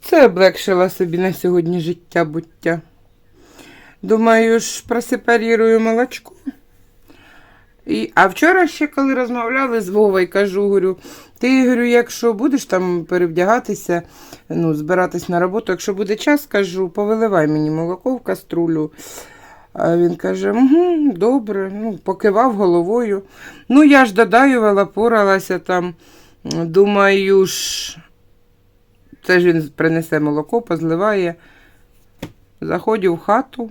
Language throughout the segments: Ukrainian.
Це облегшила собі на сьогодні життя буття. Думаю ж, просепарірую молочко. І, а вчора ще, коли розмовляли з Вовою, кажу, говорю, ти говорю, якщо будеш там перевдягатися, ну, збиратись на роботу, якщо буде час, кажу, повиливай мені молоко в каструлю. А він каже, угу, добре, ну, покивав головою. Ну, я ж додаювала, поралася там. Думаю ж, це ж він принесе молоко, позливає. Заходжу в хату,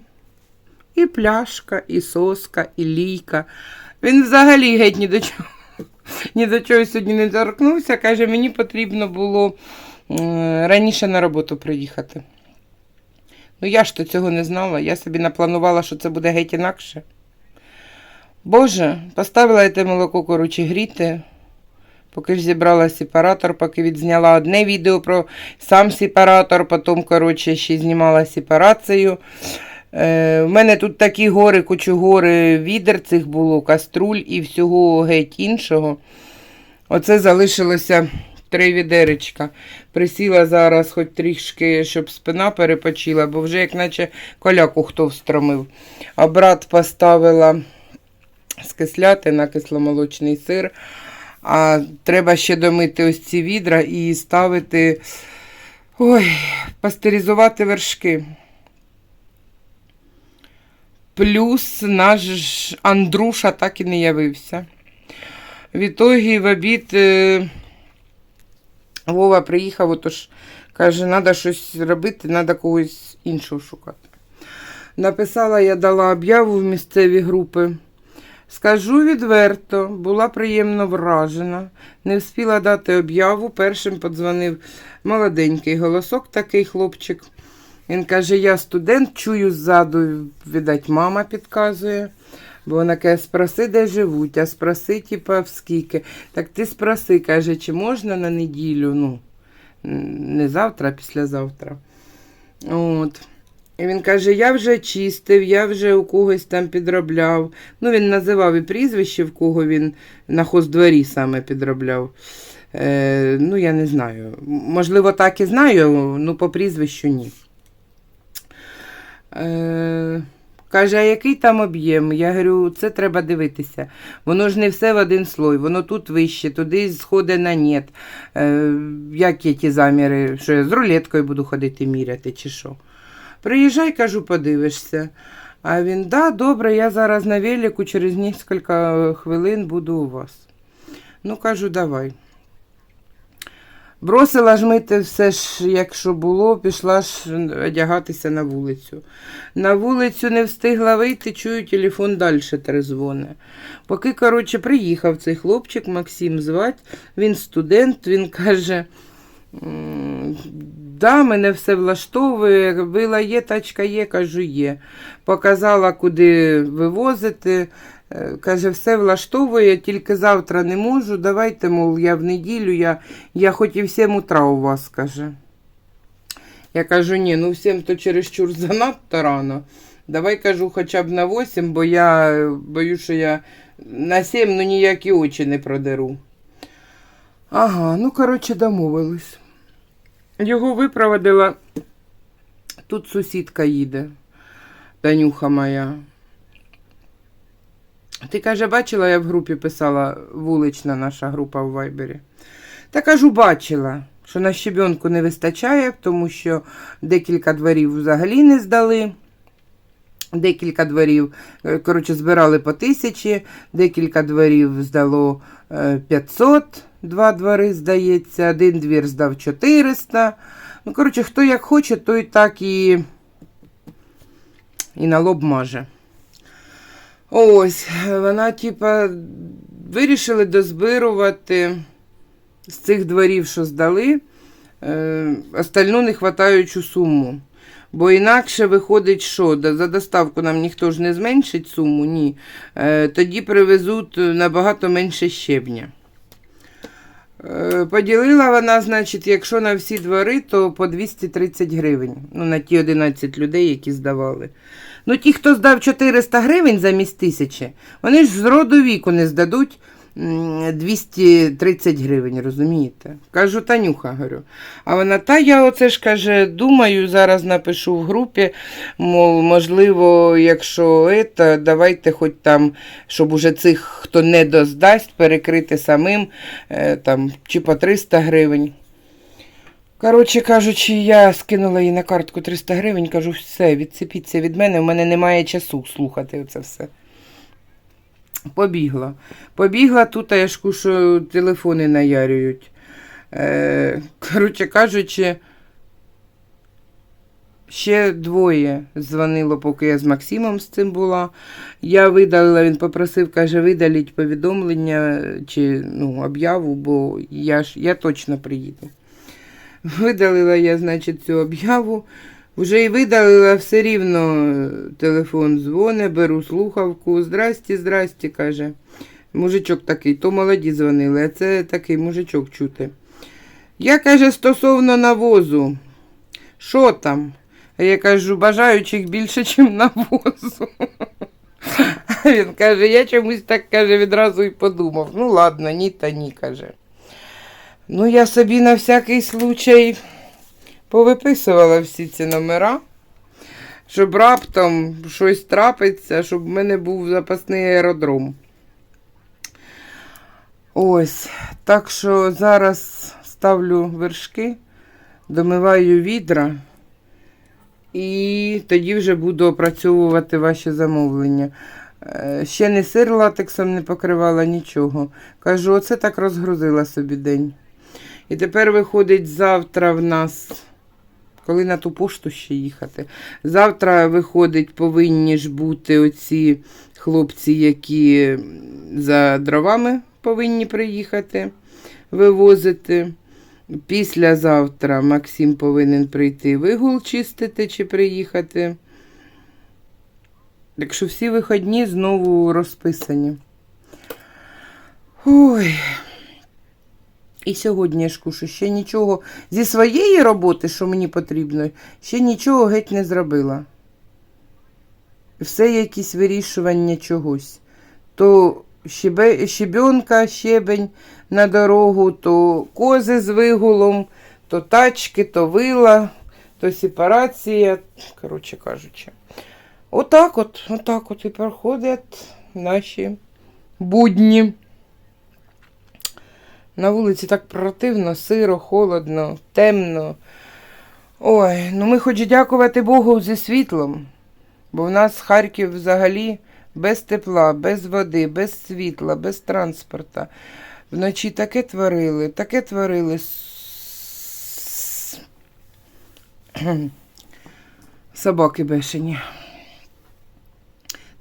і пляшка, і соска, і лійка. Він взагалі геть ні до чого, ні до чого сьогодні не торкнувся. Каже, мені потрібно було раніше на роботу приїхати. Ну, я ж то цього не знала. Я собі напланувала, що це буде геть інакше. Боже, поставила я те молоко, коротше, гріти. Поки ж зібрала сепаратор, поки відзняла одне відео про сам сепаратор, потім, коротше, ще знімала сепарацію. Е, в мене тут такі гори, кучугори відер цих було, каструль і всього геть іншого. Оце залишилося три відеречка. Присіла зараз хоч трішки, щоб спина перепочила, бо вже як наче коляку хто встромив. А брат поставила скисляти на кисломолочний сир. А треба ще домити ось ці відра і ставити. Ой, пастеризувати вершки. Плюс наш Андруша так і не явився. В ітогі в обід е, Вова приїхав, отож каже, треба щось робити, треба когось іншого шукати. Написала, я дала об'яву в місцеві групи. Скажу відверто, була приємно вражена. Не встигла дати об'яву. Першим подзвонив молоденький голосок, такий хлопчик. Він каже: Я студент, чую ззаду, видать, мама підказує. Бо вона каже, спроси, де живуть, а спроси, типа, в скільки. Так ти спроси, каже, чи можна на неділю? Ну, не завтра, а післязавтра. От. І він каже, я вже чистив, я вже у когось там підробляв. Ну, він називав і прізвище, в кого він на хоздворі саме підробляв. Е, ну, я не знаю. Можливо, так і знаю, ну по прізвищу ні. Е, каже, а який там об'єм? Я говорю, це треба дивитися. Воно ж не все в один слой, воно тут вище, туди сходить на нет. Е, які ті заміри? Що я з рулеткою буду ходити міряти, чи що? Приїжджай, кажу, подивишся. А він, да, добре, я зараз на велику, через кілька хвилин буду у вас. Ну, кажу, давай. Бросила ж мити все ж, якщо було, пішла ж одягатися на вулицю. На вулицю не встигла вийти, чую, телефон далі трезвоне. Поки, коротше, приїхав цей хлопчик, Максим звать, він студент, він каже. «М, Да, мене все влаштовує. Вила є, тачка є, кажу, є. Показала, куди вивозити. Е, Каже, все влаштовує, тільки завтра не можу. Давайте, мов, я в неділю, я, я хоч і в 7 утра у вас, каже. Я кажу, ні, ну в 7 то чересчур занадто рано. Давай кажу хоча б на 8, бо я боюсь, що я на 7 ну ніякі очі не продеру. Ага, ну коротше, домовились. Його випроводила. Тут сусідка їде, Танюха моя. Ти каже, бачила, я в групі писала вулична наша група в Вайбері. Та кажу, бачила, що на щебенку не вистачає, тому що декілька дворів взагалі не здали. Декілька дворів, е, коротше, збирали по тисячі, декілька дворів здало е, 500, два двори, здається, один двір здав 400. Ну, коротше, хто як хоче, той так і, і на лоб маже. Ось, вона, типа, вирішили дозбирувати з цих дворів, що здали, е, остальну нехватаючу суму. Бо інакше виходить, що за доставку нам ніхто ж не зменшить суму, ні. Е, тоді привезуть набагато менше щебня. Е, Поділила вона, значить, якщо на всі двори, то по 230 гривень. Ну, на ті 11 людей, які здавали. Ну, ті, хто здав 400 гривень замість тисячі, вони ж з роду віку не здадуть 230 гривень, розумієте? Кажу, Танюха, говорю. А вона, та я оце ж каже, думаю, зараз напишу в групі, мов, можливо, якщо це, давайте хоч там, щоб уже цих, хто не доздасть, перекрити самим, е, там, чи по 300 гривень. Коротше кажучи, я скинула їй на картку 300 гривень, кажу, все, відцепіться від мене, в мене немає часу слухати це все. Побігла. Побігла тут, я ж кушу, телефони наярюють. Е, коротше кажучи, ще двоє дзвонило, поки я з Максимом з цим була. Я видалила, він попросив, каже, видаліть повідомлення чи ну, об'яву, бо я ж я точно приїду. Видалила я, значить, цю об'яву. Вже і видалила все рівно е, телефон дзвоне, беру слухавку. Здрасті, здрасті, каже. Мужичок такий, то молоді дзвонили, а це такий мужичок чути. Я, каже, стосовно навозу. Що там? А я кажу, бажаючих більше, ніж навозу. А Він каже, я чомусь так каже, відразу і подумав. Ну ладно, ні та ні, каже. Ну, я собі на всякий случай повиписувала всі ці номера, щоб раптом щось трапиться, щоб в мене був запасний аеродром. Ось. Так що зараз ставлю вершки, домиваю відра. І тоді вже буду опрацьовувати ваші замовлення. Е, Ще не сир латексом не покривала нічого. Кажу, оце так розгрузила собі день. І тепер виходить завтра в нас, коли на ту пошту ще їхати. Завтра виходить, повинні ж бути оці хлопці, які за дровами повинні приїхати, вивозити. Післязавтра Максим повинен прийти вигул чистити чи приїхати. Так що всі виходні знову розписані. Ой. І сьогодні ж кушу, ще нічого зі своєї роботи, що мені потрібно, ще нічого геть не зробила. Все якісь вирішування чогось. То щебе, щебенка, щебень на дорогу, то кози з вигулом, то тачки, то вила, то сепарація. Коротше кажучи. Отак от, отак от і проходять наші будні. На вулиці так противно, сиро, холодно, темно. Ой, ну ми хоч дякувати Богу зі світлом, бо в нас Харків взагалі без тепла, без води, без світла, без транспорта. Вночі таке творили, таке творили. Собаки бешені.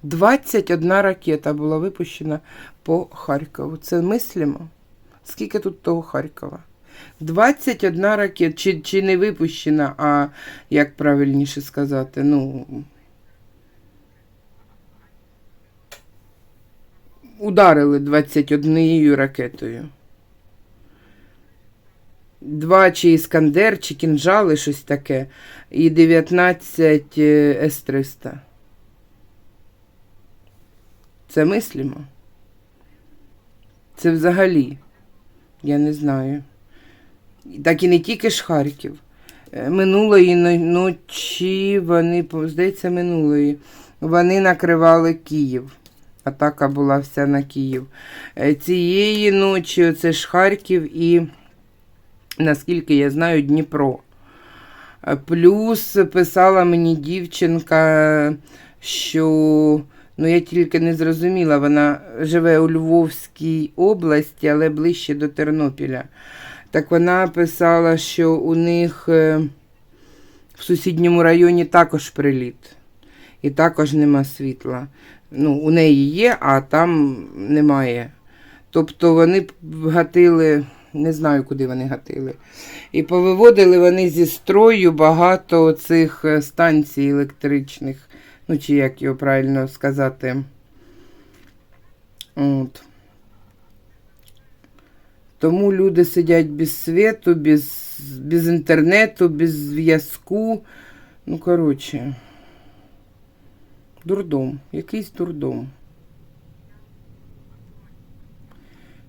21 ракета була випущена по Харкову. Це мислимо? Скільки тут того Харкова? 21 ракета, чи, чи не випущена, а як правильніше сказати, ну. Ударили 21 ракетою. Два чи Іскандер, чи кінжали, щось таке. І 19 е, С-300. Це мислимо? Це взагалі. Я не знаю. Так і не тільки ж Харків. Е, Минулої ночі вони, здається, минулої, вони накривали Київ. Атака була вся на Київ. Е, Цієї ночі оце ж Харків і, наскільки я знаю, Дніпро. Е, Плюс писала мені дівчинка, що Ну, я тільки не зрозуміла, вона живе у Львовській області, але ближче до Тернопіля. Так вона писала, що у них е, в сусідньому районі також приліт. І також нема світла. Ну, у неї є, а там немає. Тобто вони гатили, не знаю, куди вони гатили. І повиводили вони зі строю багато цих е, станцій електричних ну чи як його правильно сказати. От. Тому люди сидять без світу, без, без інтернету, без зв'язку. Ну, коротше, дурдом, якийсь дурдом.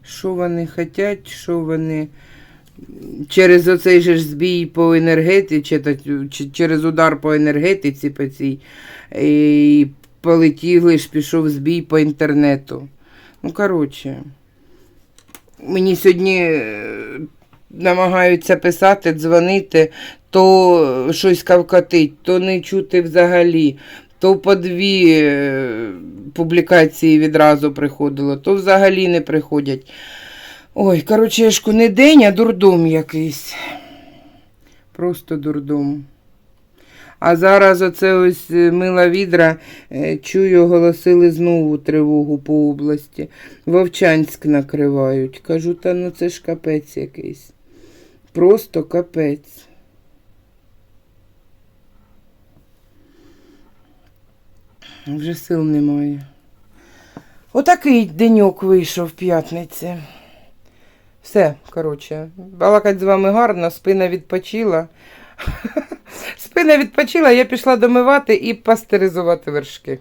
Що вони хочуть, що вони через оцей же ж збій по енергетиці, чи через удар по енергетиці по цій, і полетіли ж, пішов збій по інтернету. Ну, коротше, мені сьогодні е, намагаються писати, дзвонити, то щось кавкатить, то не чути взагалі. То по дві е, публікації відразу приходило, то взагалі не приходять. Ой, коротше, Ешку, не день, а дурдом якийсь. Просто дурдом. А зараз оце ось е, мила відра, е, чую, оголосили знову тривогу по області. Вовчанськ накривають. Кажу, та ну це ж капець якийсь. Просто капець. Вже сил немає. Отакий деньок вийшов п'ятниці. Все, коротше, балакать з вами гарно, спина відпочила. Спина відпочила, я пішла домивати і пастеризувати вершки.